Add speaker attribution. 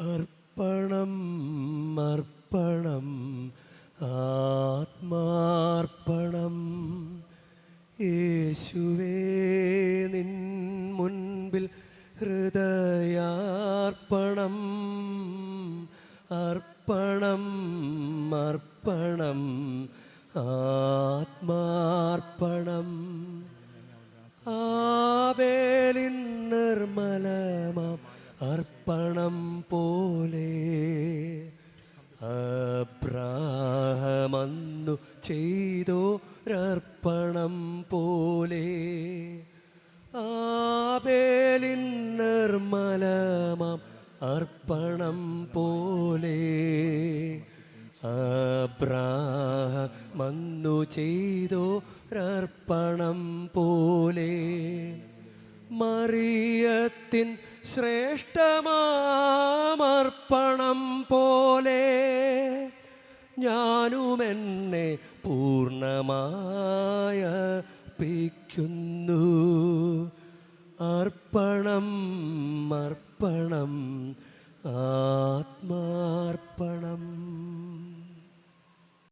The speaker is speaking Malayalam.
Speaker 1: അർപ്പണം അർപ്പണം ആത്മാർപ്പണം. യേശുവേ നിൻ മുൻപിൽ ഹൃദയാർപ്പണം അർപ്പണം അർപ്പണം ആത്മാർപ്പണം. ആബേലിൻ നിർമ്മലമാം അർപ്പണം പോലെ അബ്രാഹമന്നു ചെയ്തോരർപ്പണം പോലെ ആബേലിൻ നിർമ്മലമാം അർപ്പണം പോലെ അബ്രാഹമന്നു ചെയ്തോരർപ്പണം പോലെ മറിയത്തിൻ ശ്രേഷ്ഠമാമർപ്പണം പോലെ ഞാനുമെന്നെ പൂർണമായ പിക്കുന്നു അർപ്പണം അർപ്പണം ആത്മാർപ്പണം.